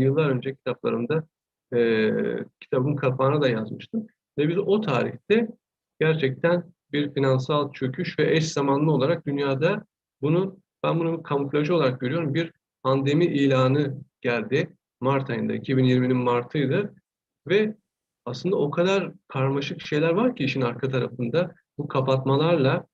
yıllar önce kitaplarımda e, kitabın kapağına da yazmıştım. Ve biz o tarihte gerçekten bir finansal çöküş ve eş zamanlı olarak dünyada bunu ben bunu kamuflajı olarak görüyorum. Bir pandemi ilanı geldi. Mart ayında, 2020'nin Mart'ıydı. Ve aslında o kadar karmaşık şeyler var ki işin arka tarafında. Bu kapatmalarla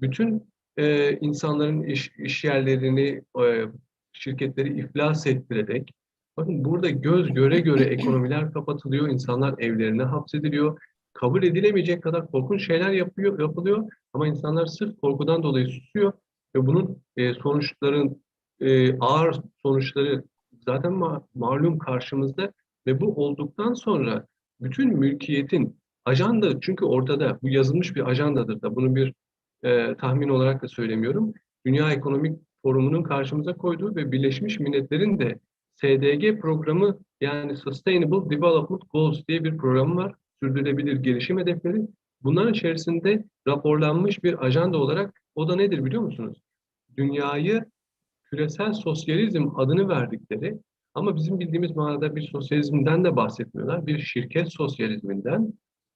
bütün e, insanların iş, iş yerlerini, e, şirketleri iflas ettirerek, bakın burada göz göre göre ekonomiler kapatılıyor, insanlar evlerine hapsediliyor, kabul edilemeyecek kadar korkunç şeyler yapıyor, yapılıyor ama insanlar sırf korkudan dolayı susuyor ve bunun e, sonuçların e, ağır sonuçları zaten ma malum karşımızda ve bu olduktan sonra bütün mülkiyetin ajanda çünkü ortada bu yazılmış bir ajandadır da bunu bir e, tahmin olarak da söylemiyorum. Dünya Ekonomik Forumu'nun karşımıza koyduğu ve Birleşmiş Milletler'in de SDG programı yani Sustainable Development Goals diye bir program var. Sürdürülebilir gelişim hedefleri. Bunların içerisinde raporlanmış bir ajanda olarak o da nedir biliyor musunuz? Dünyayı küresel sosyalizm adını verdikleri ama bizim bildiğimiz manada bir sosyalizmden de bahsetmiyorlar. Bir şirket sosyalizminden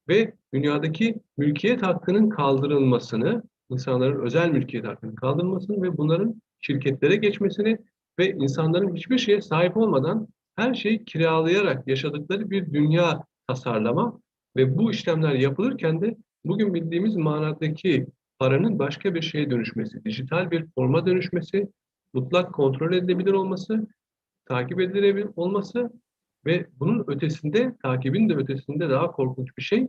ve dünyadaki mülkiyet hakkının kaldırılmasını, insanların özel mülkiyet hakkının kaldırılmasını ve bunların şirketlere geçmesini ve insanların hiçbir şeye sahip olmadan her şeyi kiralayarak yaşadıkları bir dünya tasarlama ve bu işlemler yapılırken de bugün bildiğimiz manadaki paranın başka bir şeye dönüşmesi, dijital bir forma dönüşmesi, mutlak kontrol edilebilir olması, takip edilebilir olması ve bunun ötesinde, takibin de ötesinde daha korkunç bir şey,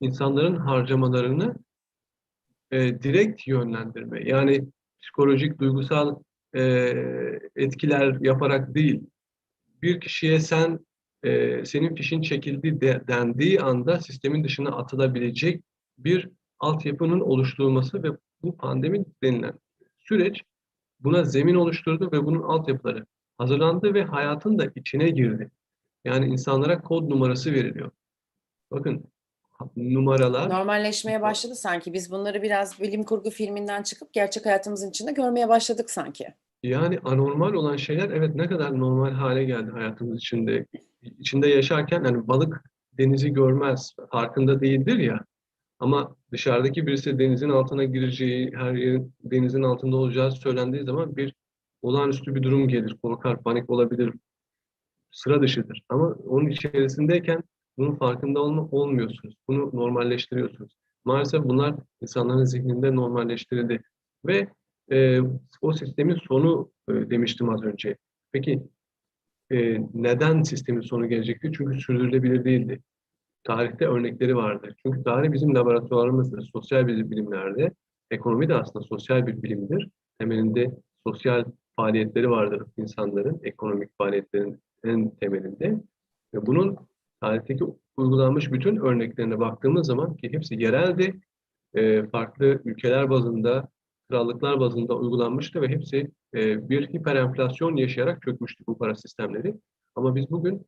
insanların harcamalarını e, direkt yönlendirme. Yani psikolojik, duygusal e, etkiler yaparak değil, bir kişiye sen e, senin fişin çekildi de, dendiği anda sistemin dışına atılabilecek bir altyapının oluşturulması ve bu pandemi denilen süreç buna zemin oluşturdu ve bunun altyapıları hazırlandı ve hayatın da içine girdi. Yani insanlara kod numarası veriliyor. Bakın numaralar... Normalleşmeye başladı sanki. Biz bunları biraz bilim kurgu filminden çıkıp gerçek hayatımızın içinde görmeye başladık sanki. Yani anormal olan şeyler evet ne kadar normal hale geldi hayatımız içinde. İçinde yaşarken hani balık denizi görmez, farkında değildir ya. Ama dışarıdaki birisi denizin altına gireceği, her yerin denizin altında olacağı söylendiği zaman bir olağanüstü bir durum gelir. Korkar, panik olabilir. Sıra dışıdır. Ama onun içerisindeyken bunun farkında olma, olmuyorsunuz. Bunu normalleştiriyorsunuz. Maalesef bunlar insanların zihninde normalleştirildi. Ve e, o sistemin sonu e, demiştim az önce. Peki e, neden sistemin sonu gelecekti? Çünkü sürdürülebilir değildi. Tarihte örnekleri vardı. Çünkü tarih bizim laboratuvarımızdır. Sosyal bilimlerde, ekonomi de aslında sosyal bir bilimdir. Temelinde sosyal faaliyetleri vardır insanların, ekonomik faaliyetlerin en temelinde. Ve bunun tarihteki uygulanmış bütün örneklerine baktığımız zaman ki hepsi yereldi, e, farklı ülkeler bazında, krallıklar bazında uygulanmıştı ve hepsi e, bir hiperenflasyon yaşayarak çökmüştü bu para sistemleri. Ama biz bugün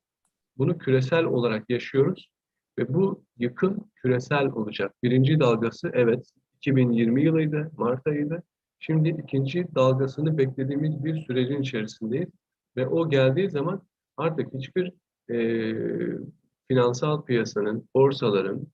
bunu küresel olarak yaşıyoruz ve bu yıkım küresel olacak. Birinci dalgası evet 2020 yılıydı, Mart ayıydı. Şimdi ikinci dalgasını beklediğimiz bir sürecin içerisindeyiz. Ve o geldiği zaman artık hiçbir e, finansal piyasanın, borsaların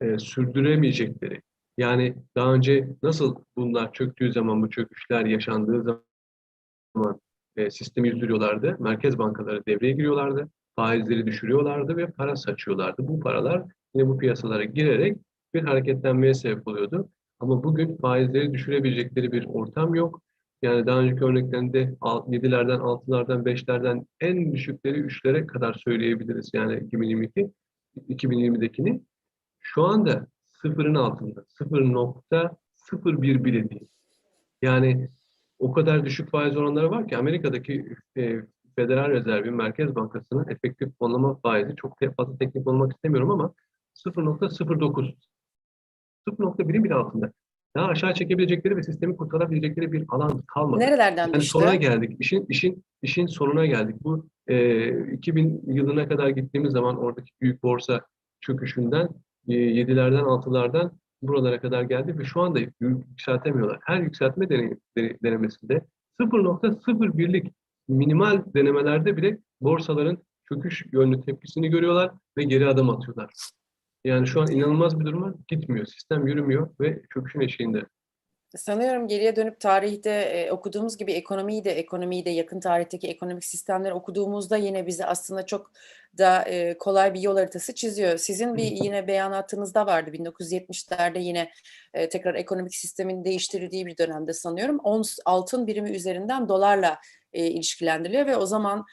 e, sürdüremeyecekleri, yani daha önce nasıl bunlar çöktüğü zaman, bu çöküşler yaşandığı zaman e, sistemi yüzdürüyorlardı, merkez bankaları devreye giriyorlardı, faizleri düşürüyorlardı ve para saçıyorlardı. Bu paralar yine bu piyasalara girerek bir hareketlenmeye sebep oluyordu. Ama bugün faizleri düşürebilecekleri bir ortam yok. Yani daha önceki örneklerinde 7'lerden, 6'lardan, 5'lerden en düşükleri 3'lere kadar söyleyebiliriz. Yani 2022, 2020'dekini. Şu anda sıfırın altında. 0.01 bile değil. Yani o kadar düşük faiz oranları var ki Amerika'daki e, Federal Rezervi Merkez Bankası'nın efektif fonlama faizi çok fazla teknik olmak istemiyorum ama 0.09 0.1'in bile altında. Daha aşağı çekebilecekleri ve sistemi kurtarabilecekleri bir alan kalmadı. Nerelerden yani düştü? sonuna geldik. İşin işin işin sonuna geldik. Bu e, 2000 yılına kadar gittiğimiz zaman oradaki büyük borsa çöküşünden 7'lerden 6'lardan buralara kadar geldi ve şu anda yükseltemiyorlar. Her yükseltme deney, denemesinde 0.01'lik minimal denemelerde bile borsaların çöküş yönlü tepkisini görüyorlar ve geri adım atıyorlar. Yani şu an inanılmaz bir duruma gitmiyor. Sistem yürümüyor ve çöküşün eşiğinde. Sanıyorum geriye dönüp tarihte e, okuduğumuz gibi ekonomiyi de ekonomiyi de yakın tarihteki ekonomik sistemleri okuduğumuzda yine bize aslında çok da e, kolay bir yol haritası çiziyor. Sizin bir yine beyanatınızda vardı 1970'lerde yine e, tekrar ekonomik sistemin değiştirildiği bir dönemde sanıyorum. Ons altın birimi üzerinden dolarla e, ilişkilendiriliyor ve o zaman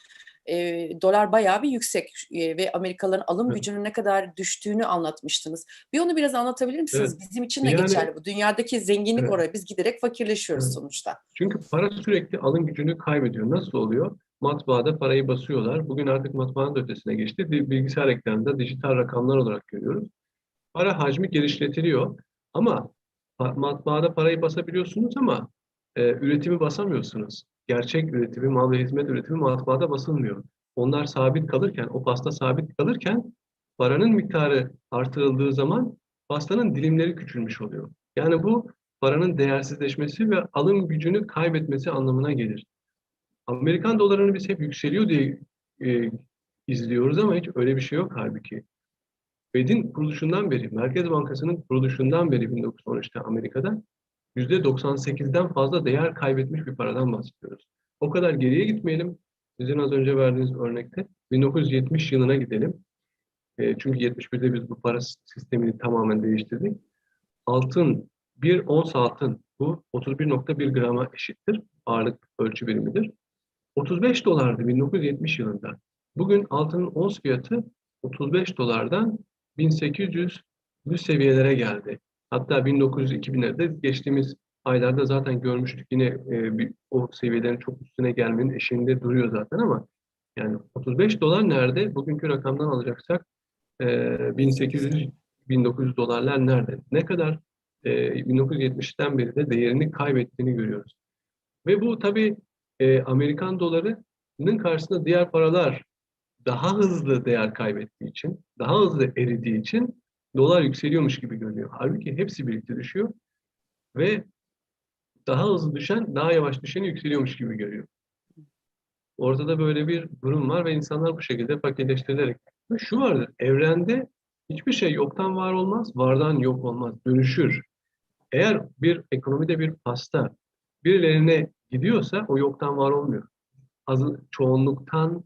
e, dolar bayağı bir yüksek e, ve Amerikalıların alım gücünün ne kadar düştüğünü anlatmıştınız. Bir onu biraz anlatabilir misiniz? Evet. Bizim için de Yani- geçerli bu. Dünyadaki zenginlik Evet. oraya. Biz giderek fakirleşiyoruz Evet. sonuçta. Çünkü para sürekli alım gücünü kaybediyor. Nasıl oluyor? Matbaada parayı basıyorlar. Bugün artık matbaanın da ötesine geçti. Bilgisayar ekranında dijital rakamlar olarak görüyoruz. Para hacmi genişletiliyor. Ama matbaada parayı basabiliyorsunuz ama e, üretimi basamıyorsunuz. Gerçek üretimi, mal ve hizmet üretimi matbaada basılmıyor. Onlar sabit kalırken, o pasta sabit kalırken paranın miktarı artırıldığı zaman pastanın dilimleri küçülmüş oluyor. Yani bu paranın değersizleşmesi ve alım gücünü kaybetmesi anlamına gelir. Amerikan dolarını biz hep yükseliyor diye e, izliyoruz ama hiç öyle bir şey yok halbuki. Fed'in kuruluşundan beri, Merkez Bankası'nın kuruluşundan beri 1913'te Amerika'da %98'den fazla değer kaybetmiş bir paradan bahsediyoruz. O kadar geriye gitmeyelim. Sizin az önce verdiğiniz örnekte 1970 yılına gidelim. E, çünkü 71'de biz bu para sistemini tamamen değiştirdik. Altın, bir ons altın bu 31.1 grama eşittir. Ağırlık ölçü birimidir. 35 dolardı 1970 yılında. Bugün altının ons fiyatı 35 dolardan 1800 seviyelere geldi. Hatta 1900-2000'lerde geçtiğimiz aylarda zaten görmüştük yine e, bir, o seviyelerin çok üstüne gelmenin eşiğinde duruyor zaten ama yani 35 dolar nerede? Bugünkü rakamdan alacaksak e, 1800-1900 dolarlar nerede? Ne kadar e, 1970'ten beri de değerini kaybettiğini görüyoruz. Ve bu tabii e, Amerikan dolarının karşısında diğer paralar daha hızlı değer kaybettiği için, daha hızlı eridiği için dolar yükseliyormuş gibi görünüyor. Halbuki hepsi birlikte düşüyor ve daha hızlı düşen, daha yavaş düşen yükseliyormuş gibi görüyor. Ortada böyle bir durum var ve insanlar bu şekilde fakirleştirilerek. Şu vardır, evrende hiçbir şey yoktan var olmaz, vardan yok olmaz, dönüşür. Eğer bir ekonomide bir pasta birilerine gidiyorsa o yoktan var olmuyor. Az, çoğunluktan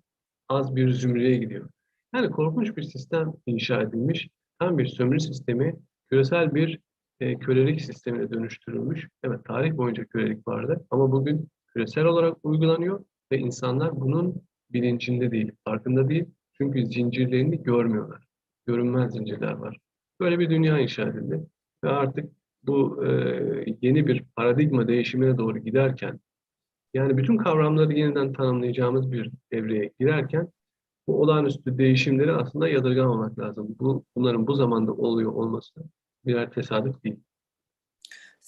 az bir zümreye gidiyor. Yani korkunç bir sistem inşa edilmiş. Tam bir sömürü sistemi, küresel bir e, kölelik sistemine dönüştürülmüş. Evet tarih boyunca kölelik vardı ama bugün küresel olarak uygulanıyor ve insanlar bunun bilincinde değil, farkında değil. Çünkü zincirlerini görmüyorlar. Görünmez zincirler var. Böyle bir dünya inşa edildi ve artık bu e, yeni bir paradigma değişimine doğru giderken yani bütün kavramları yeniden tanımlayacağımız bir evreye girerken bu olağanüstü değişimleri aslında yadırgamamak lazım. Bu, bunların bu zamanda oluyor olması birer tesadüf değil.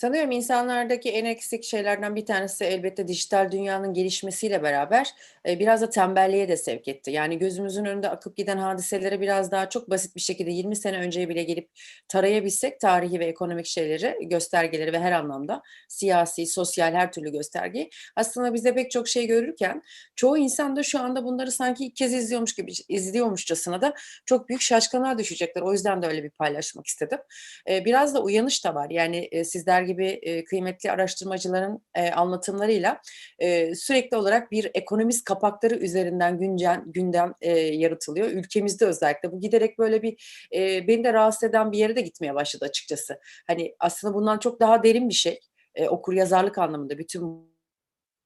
Sanıyorum insanlardaki en eksik şeylerden bir tanesi elbette dijital dünyanın gelişmesiyle beraber e, biraz da tembelliğe de sevk etti. Yani gözümüzün önünde akıp giden hadiselere biraz daha çok basit bir şekilde 20 sene önceye bile gelip tarayabilsek tarihi ve ekonomik şeyleri, göstergeleri ve her anlamda siyasi, sosyal her türlü göstergeyi aslında bize pek çok şey görürken çoğu insan da şu anda bunları sanki ilk kez izliyormuş gibi izliyormuşçasına da çok büyük şaşkınlığa düşecekler. O yüzden de öyle bir paylaşmak istedim. E, biraz da uyanış da var. Yani e, sizler gibi kıymetli araştırmacıların anlatımlarıyla sürekli olarak bir ekonomist kapakları üzerinden güncel gündem yaratılıyor. Ülkemizde özellikle bu giderek böyle bir beni de rahatsız eden bir yere de gitmeye başladı açıkçası. Hani aslında bundan çok daha derin bir şey. Okur yazarlık anlamında bütün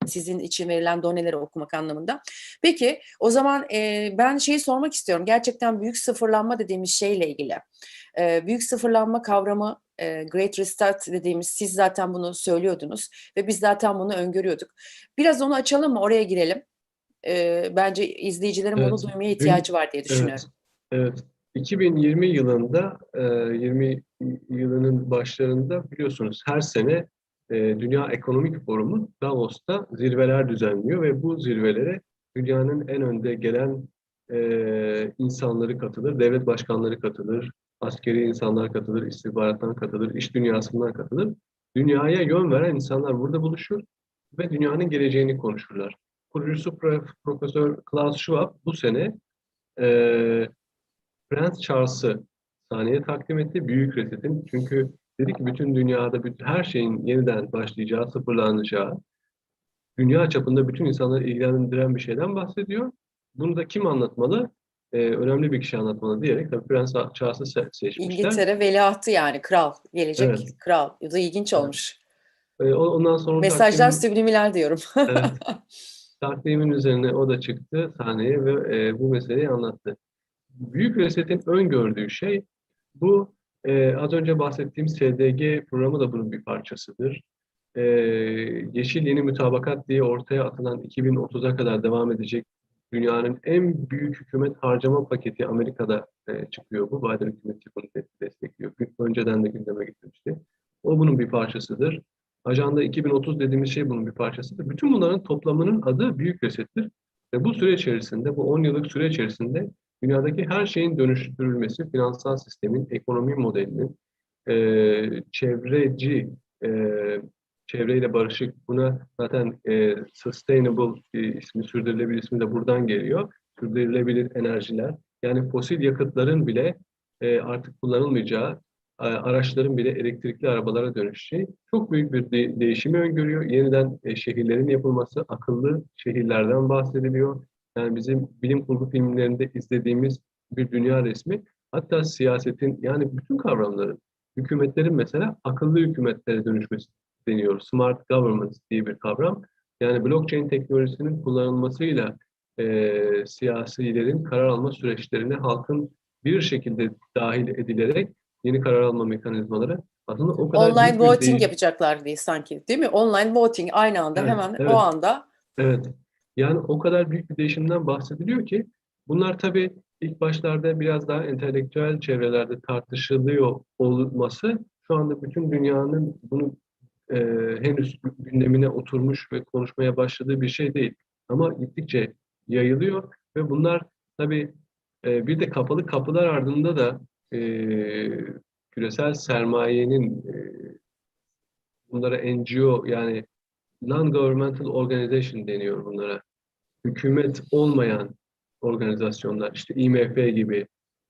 sizin için verilen doneleri okumak anlamında. Peki o zaman e, ben şeyi sormak istiyorum. Gerçekten büyük sıfırlanma dediğimiz şeyle ilgili. E, büyük sıfırlanma kavramı e, Great Restart dediğimiz siz zaten bunu söylüyordunuz ve biz zaten bunu öngörüyorduk. Biraz onu açalım mı? Oraya girelim. E, bence izleyicilerin Evet. bunu duymaya ihtiyacı var diye düşünüyorum. Evet, evet. 2020 yılında, e, 20 yılının başlarında biliyorsunuz her sene Dünya Ekonomik Forumu Davos'ta zirveler düzenliyor ve bu zirvelere dünyanın en önde gelen insanları katılır, devlet başkanları katılır, askeri insanlar katılır, istihbarattan katılır, iş dünyasından katılır. Dünyaya yön veren insanlar burada buluşur ve dünyanın geleceğini konuşurlar. kurucusu Prof- Profesör Klaus Schwab bu sene e, Prens Charles'ı sahneye takdim etti. Büyük Reset'in. Çünkü dedi ki bütün dünyada bütün, her şeyin yeniden başlayacağı, sıfırlanacağı, dünya çapında bütün insanları ilgilendiren bir şeyden bahsediyor. Bunu da kim anlatmalı? Ee, önemli bir kişi anlatmalı diyerek tabii Prens Charles'ı se- seçmişler. İngiltere veliahtı yani kral. Gelecek Evet. kral. Bu da ilginç Evet. olmuş. O- ondan sonra Mesajlar takdim- subliminal diyorum. Evet. Takdimin üzerine o da çıktı sahneye ve e, bu meseleyi anlattı. Büyük Reset'in öngördüğü şey bu e, az önce bahsettiğim SDG programı da bunun bir parçasıdır. E, Yeşil Yeni Mütabakat diye ortaya atılan 2030'a kadar devam edecek dünyanın en büyük hükümet harcama paketi Amerika'da e, çıkıyor. Bu Biden hükümeti bunu de- destekliyor. Önceden de gündeme getirmişti. O bunun bir parçasıdır. Ajanda 2030 dediğimiz şey bunun bir parçasıdır. Bütün bunların toplamının adı Büyük Reset'tir. Ve bu süre içerisinde, bu 10 yıllık süre içerisinde dünyadaki her şeyin dönüştürülmesi, finansal sistemin, ekonomi modelinin, eee, çevreci, eee, çevreyle barışık, buna zaten eee, sustainable eee, ismi, sürdürülebilir ismi de buradan geliyor. Sürdürülebilir enerjiler, yani fosil yakıtların bile eee, artık kullanılmayacağı, e, araçların bile elektrikli arabalara dönüşeceği çok büyük bir de- değişimi öngörüyor. Yeniden e, şehirlerin yapılması, akıllı şehirlerden bahsediliyor. Yani bizim bilim kurgu filmlerinde izlediğimiz bir dünya resmi. Hatta siyasetin yani bütün kavramların, hükümetlerin mesela akıllı hükümetlere dönüşmesi deniyor. Smart government diye bir kavram. Yani blockchain teknolojisinin kullanılmasıyla e, siyasilerin karar alma süreçlerine halkın bir şekilde dahil edilerek yeni karar alma mekanizmaları aslında o kadar Online voting değiş- yapacaklar diye sanki. Değil mi? Online voting aynı anda Evet, hemen evet. o anda. Evet. Yani o kadar büyük bir değişimden bahsediliyor ki bunlar tabii ilk başlarda biraz daha entelektüel çevrelerde tartışılıyor olması şu anda bütün dünyanın bunu e, henüz gündemine oturmuş ve konuşmaya başladığı bir şey değil. Ama gittikçe yayılıyor ve bunlar tabii e, bir de kapalı kapılar ardında da e, küresel sermayenin e, bunlara NGO yani non-governmental organization deniyor bunlara. Hükümet olmayan organizasyonlar, işte IMF gibi,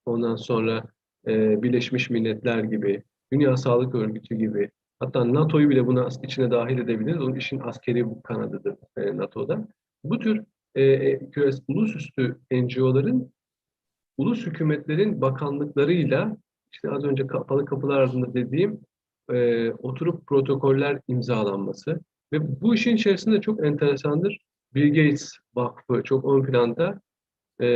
ondan sonra e, Birleşmiş Milletler gibi, Dünya Sağlık Örgütü gibi, hatta NATO'yu bile buna içine dahil edebiliriz. Onun işin askeri kanadıdır e, NATO'da. Bu tür e, e, küres, ulusüstü NGO'ların ulus hükümetlerin bakanlıklarıyla işte az önce kapalı kapılar ardında dediğim e, oturup protokoller imzalanması ve bu işin içerisinde çok enteresandır. Bill Gates Vakfı çok ön planda. E,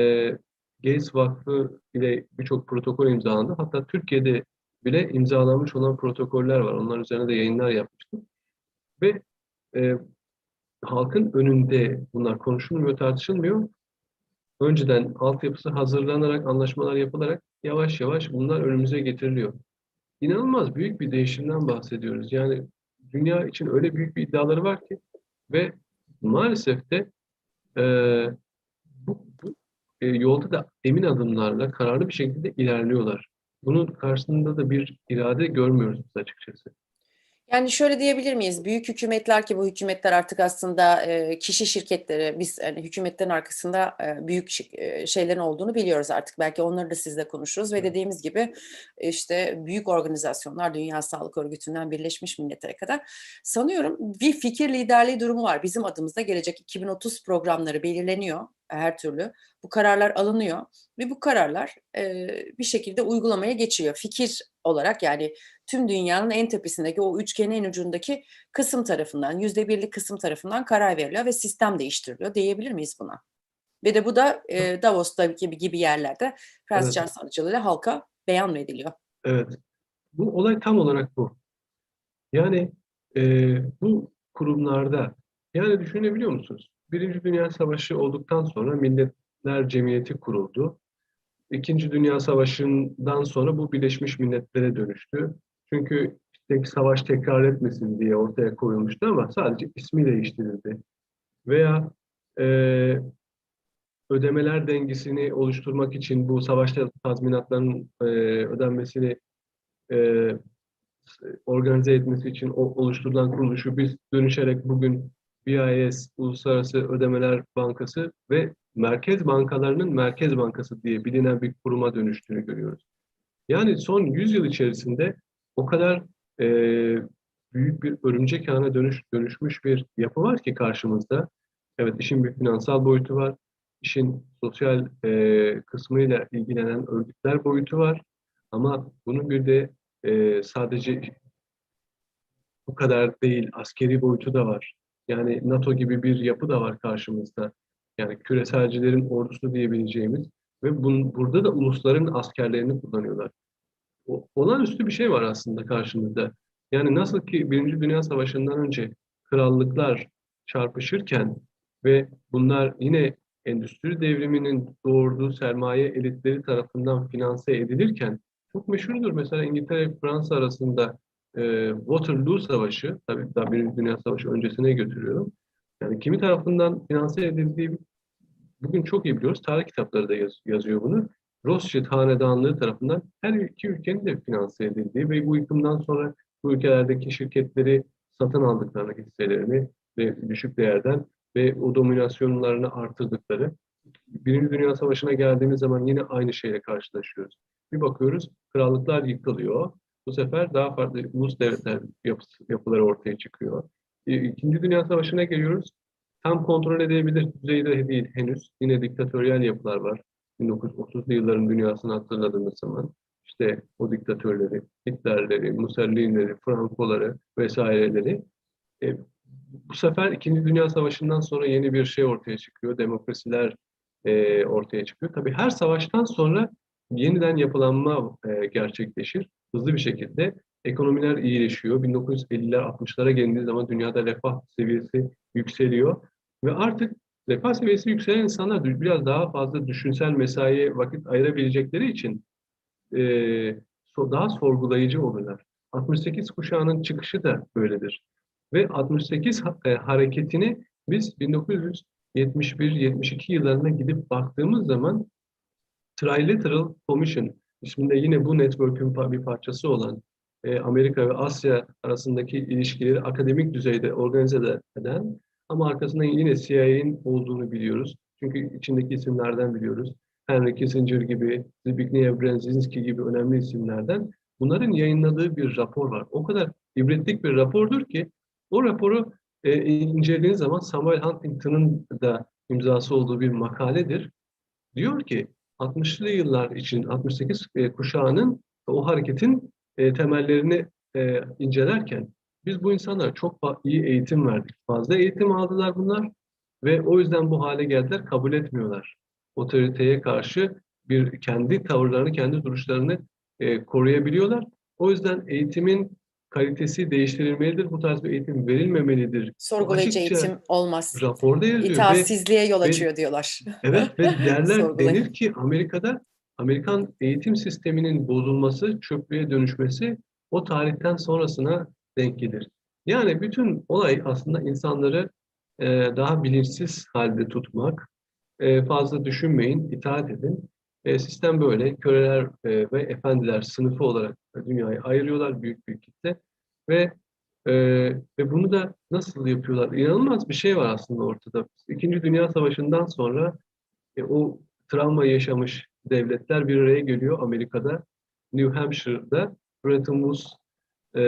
Gates Vakfı ile birçok protokol imzalandı. Hatta Türkiye'de bile imzalanmış olan protokoller var. Onlar üzerine de yayınlar yapmıştım. Ve e, halkın önünde bunlar konuşulmuyor, tartışılmıyor. Önceden altyapısı hazırlanarak, anlaşmalar yapılarak yavaş yavaş bunlar önümüze getiriliyor. İnanılmaz büyük bir değişimden bahsediyoruz. Yani dünya için öyle büyük bir iddiaları var ki ve maalesef de e, bu, bu e, yolda da emin adımlarla kararlı bir şekilde ilerliyorlar. Bunun karşısında da bir irade görmüyoruz biz açıkçası. Yani şöyle diyebilir miyiz? Büyük hükümetler ki bu hükümetler artık aslında e, kişi şirketleri, biz yani hükümetlerin arkasında e, büyük e, şeylerin olduğunu biliyoruz artık. Belki onları da sizle konuşuruz ve dediğimiz gibi işte büyük organizasyonlar, Dünya Sağlık Örgütü'nden Birleşmiş Milletler'e kadar sanıyorum bir fikir liderliği durumu var. Bizim adımızda gelecek 2030 programları belirleniyor her türlü. Bu kararlar alınıyor ve bu kararlar e, bir şekilde uygulamaya geçiyor. Fikir olarak yani tüm dünyanın en tepesindeki o üçgenin en ucundaki kısım tarafından, yüzde birlik kısım tarafından karar veriliyor ve sistem değiştiriliyor diyebilir miyiz buna? Ve de bu da e, Davos'ta gibi, gibi yerlerde Prens Evet. Charles aracılığıyla halka beyan ediliyor. Evet. Bu olay tam olarak bu. Yani e, bu kurumlarda yani düşünebiliyor musunuz? Birinci Dünya Savaşı olduktan sonra Milletler Cemiyeti kuruldu. İkinci Dünya Savaşı'ndan sonra bu Birleşmiş Milletler'e dönüştü. Çünkü tek savaş tekrar etmesin diye ortaya koyulmuştu ama sadece ismi değiştirildi. Veya e, ödemeler dengesini oluşturmak için bu savaşta tazminatların e, ödenmesini e, organize etmesi için oluşturulan kuruluşu biz dönüşerek bugün BIS, Uluslararası Ödemeler Bankası ve merkez bankalarının merkez bankası diye bilinen bir kuruma dönüştüğünü görüyoruz. Yani son 100 yıl içerisinde o kadar e, büyük bir örümcek ağına dönüş, dönüşmüş bir yapı var ki karşımızda. Evet işin bir finansal boyutu var, işin sosyal e, kısmıyla ilgilenen örgütler boyutu var. Ama bunun bir de e, sadece bu kadar değil, askeri boyutu da var. Yani NATO gibi bir yapı da var karşımızda. Yani küreselcilerin ordusu diyebileceğimiz ve bun, burada da ulusların askerlerini kullanıyorlar. O, olağanüstü bir şey var aslında karşımızda. Yani nasıl ki Birinci Dünya Savaşı'ndan önce krallıklar çarpışırken ve bunlar yine endüstri devriminin doğurduğu sermaye elitleri tarafından finanse edilirken çok meşhurdur. Mesela İngiltere Fransa arasında e, Waterloo Savaşı, tabii daha Birinci Dünya Savaşı öncesine götürüyorum. Yani kimi tarafından finanse edildiği bugün çok iyi biliyoruz. Tarih kitapları da yaz, yazıyor bunu. Rothschild hanedanlığı tarafından her iki ülkenin de finanse edildiği ve bu yıkımdan sonra bu ülkelerdeki şirketleri satın aldıklarını, hisselerini ve düşük değerden ve o dominasyonlarını artırdıkları. Birinci Dünya Savaşı'na geldiğimiz zaman yine aynı şeyle karşılaşıyoruz. Bir bakıyoruz, krallıklar yıkılıyor. Bu sefer daha farklı ulus devletler yapısı, yapıları ortaya çıkıyor. İkinci Dünya Savaşı'na geliyoruz. Tam kontrol edebilir düzeyde değil henüz. Yine diktatöryel yapılar var. 1930'lu yılların dünyasını hatırladığımız zaman işte o diktatörleri, Hitlerleri, Mussolini'leri, Franco'ları vesaireleri e, bu sefer İkinci Dünya Savaşı'ndan sonra yeni bir şey ortaya çıkıyor. Demokrasiler e, ortaya çıkıyor. Tabii her savaştan sonra yeniden yapılanma e, gerçekleşir. Hızlı bir şekilde ekonomiler iyileşiyor. 1950'ler 60'lara gelindiği zaman dünyada refah seviyesi yükseliyor ve artık refah seviyesi yükselen insanlar biraz daha fazla düşünsel mesaiye vakit ayırabilecekleri için e, daha sorgulayıcı olurlar. 68 kuşağının çıkışı da böyledir. Ve 68 e, hareketini biz 1971-72 yıllarına gidip baktığımız zaman Trilateral Commission isminde yine bu network'ün bir parçası olan e, Amerika ve Asya arasındaki ilişkileri akademik düzeyde organize eden ama arkasında yine CIA'nin olduğunu biliyoruz. Çünkü içindeki isimlerden biliyoruz. Henry Kissinger gibi, Zbigniew Brzezinski gibi önemli isimlerden bunların yayınladığı bir rapor var. O kadar ibretlik bir rapordur ki o raporu e, incelediğiniz zaman Samuel Huntington'ın da imzası olduğu bir makaledir. Diyor ki 60'lı yıllar için 68 e, kuşağının o hareketin e, temellerini e, incelerken biz bu insanlara çok iyi eğitim verdik. Fazla eğitim aldılar bunlar ve o yüzden bu hale geldiler, kabul etmiyorlar. Otoriteye karşı bir kendi tavırlarını, kendi duruşlarını e, koruyabiliyorlar. O yüzden eğitimin kalitesi değiştirilmelidir. Bu tarz bir eğitim verilmemelidir. Sorgulayıcı eğitim olmaz. Raporda yazıyor. İtaatsizliğe yol ve- açıyor diyorlar. Evet ve derler denir ki Amerika'da Amerikan eğitim sisteminin bozulması, çöplüğe dönüşmesi o tarihten sonrasına denk gelir. Yani bütün olay aslında insanları e, daha bilinçsiz halde tutmak, e, fazla düşünmeyin, itaat edin. E, sistem böyle, köleler e, ve efendiler sınıfı olarak dünyayı ayırıyorlar büyük bir kitle ve e, ve bunu da nasıl yapıyorlar? İnanılmaz bir şey var aslında ortada. İkinci Dünya Savaşı'ndan sonra e, o travma yaşamış devletler bir araya geliyor Amerika'da, New Hampshire'da, Bretton Woods e,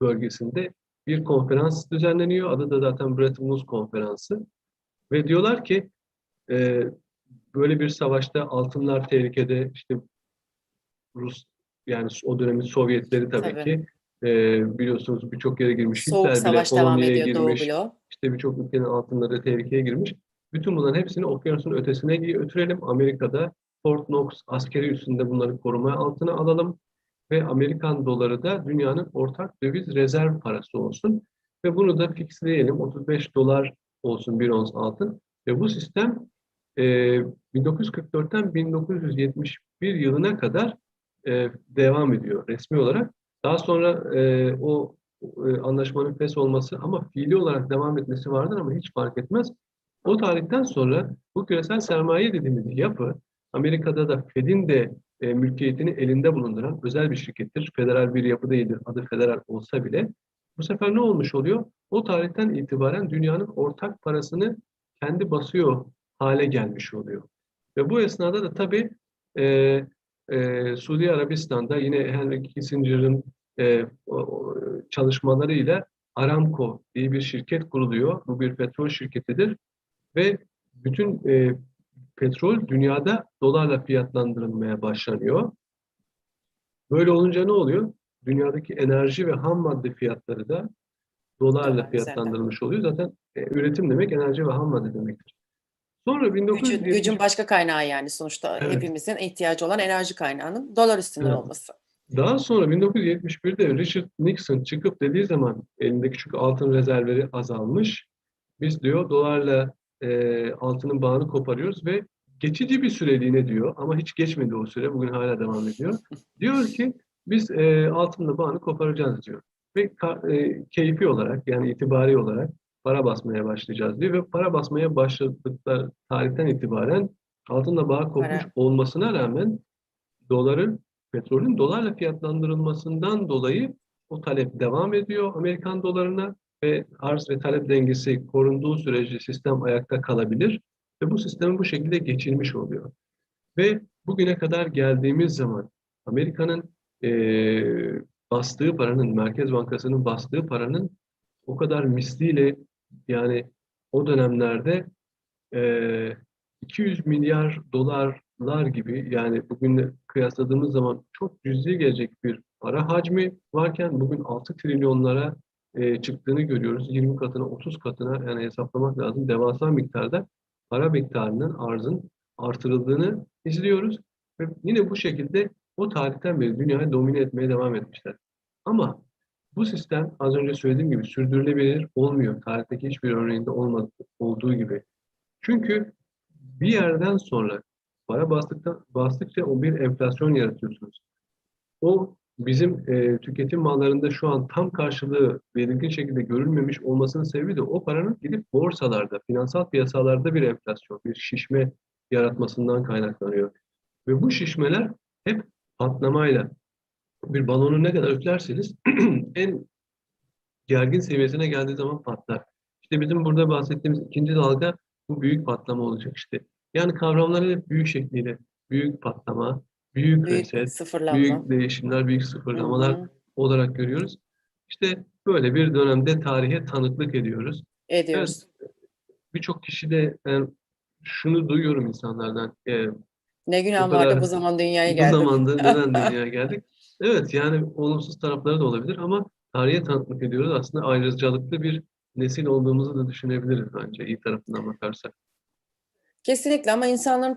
bölgesinde bir konferans düzenleniyor. Adı da zaten Bretton Woods Konferansı. Ve diyorlar ki e, böyle bir savaşta altınlar tehlikede, işte Rus yani o dönemin Sovyetleri tabii, Tabii. ki e, biliyorsunuz birçok yere girmiş. Soğuk Hitler bile savaş devam Polonya'ya ediyor Doğu girmiş bloğu. işte birçok ülkenin altınları tehlikeye girmiş. Bütün bunların hepsini okyanusun ötesine götürelim. Amerika'da Fort Knox askeri üssünde bunları koruma altına alalım. Ve Amerikan doları da dünyanın ortak döviz rezerv parası olsun. Ve bunu da fixleyelim. 35 dolar olsun bir ons altın. Ve bu sistem e, 1944'ten 1971 yılına kadar e, devam ediyor resmi olarak. Daha sonra e, o e, anlaşmanın fes olması ama fiili olarak devam etmesi vardır ama hiç fark etmez. O tarihten sonra bu küresel sermaye dediğimiz yapı Amerika'da da Fed'in de e, mülkiyetini elinde bulunduran özel bir şirkettir. Federal bir yapı değildir. Adı federal olsa bile. Bu sefer ne olmuş oluyor? o tarihten itibaren dünyanın ortak parasını kendi basıyor hale gelmiş oluyor. Ve bu esnada da tabii e, e, Suudi Arabistan'da yine Henry Kissinger'ın e, o- çalışmalarıyla Aramco diye bir şirket kuruluyor. Bu bir petrol şirketidir ve bütün e, petrol dünyada dolarla fiyatlandırılmaya başlanıyor. Böyle olunca ne oluyor? Dünyadaki enerji ve ham madde fiyatları da dolarla Dolar fiyatlandırılmış oluyor. Zaten e, üretim demek enerji ve ham madde demektir. Sonra Gücün, 1970 gücün başka kaynağı yani sonuçta Evet. hepimizin ihtiyacı olan enerji kaynağının dolar üstünden Evet. olması. Daha sonra 1971'de Richard Nixon çıkıp dediği zaman elindeki çünkü altın rezervleri azalmış. Biz diyor dolarla e, altının bağını koparıyoruz ve geçici bir süreliğine diyor ama hiç geçmedi o süre bugün hala devam ediyor. Diyor ki biz e, altınla bağını koparacağız diyor. Ve ka- e, keyfi olarak yani itibari olarak para basmaya başlayacağız diyor ve para basmaya başladıkları tarihten itibaren altınla bağ kopmuş Para. olmasına rağmen doların petrolün dolarla fiyatlandırılmasından dolayı o talep devam ediyor Amerikan dolarına ve arz ve talep dengesi korunduğu sürece sistem ayakta kalabilir ve bu sistemi bu şekilde geçirmiş oluyor. Ve bugüne kadar geldiğimiz zaman Amerika'nın eee, bastığı paranın, Merkez Bankası'nın bastığı paranın o kadar misliyle yani o dönemlerde eee 200 milyar dolarlar gibi yani bugünle kıyasladığımız zaman çok cüzi gelecek bir para hacmi varken bugün 6 trilyonlara eee, çıktığını görüyoruz. 20 katına 30 katına yani hesaplamak lazım. Devasa miktarda para miktarının arzın artırıldığını izliyoruz. Ve yine bu şekilde o tarihten beri dünyayı domine etmeye devam etmişler. Ama bu sistem az önce söylediğim gibi sürdürülebilir olmuyor. Tarihteki hiçbir örneğinde olmadı, olduğu gibi. Çünkü bir yerden sonra para bastıktan, bastıkça o bir enflasyon yaratıyorsunuz. O bizim e, tüketim mallarında şu an tam karşılığı belirgin şekilde görülmemiş olmasının sebebi de o paranın gidip borsalarda, finansal piyasalarda bir enflasyon, bir şişme yaratmasından kaynaklanıyor. Ve bu şişmeler hep patlamayla bir balonu ne kadar üflerseniz en gergin seviyesine geldiği zaman patlar. İşte bizim burada bahsettiğimiz ikinci dalga bu büyük patlama olacak işte. Yani kavramları hep büyük şekliyle büyük patlama, büyük Büyük reset, sıfırlanma. büyük değişimler, büyük sıfırlamalar hı. olarak görüyoruz. İşte böyle bir dönemde tarihe tanıklık ediyoruz. Ediyoruz. Birçok kişi de ben şunu duyuyorum insanlardan. e, Ne günah bu vardı bu zaman dünyaya bu geldik. zamanda neden dünyaya geldik? Evet yani olumsuz tarafları da olabilir ama tarihe tanıklık ediyoruz. Aslında ayrıcalıklı bir nesil olduğumuzu da düşünebiliriz bence iyi tarafından bakarsak. Kesinlikle ama insanların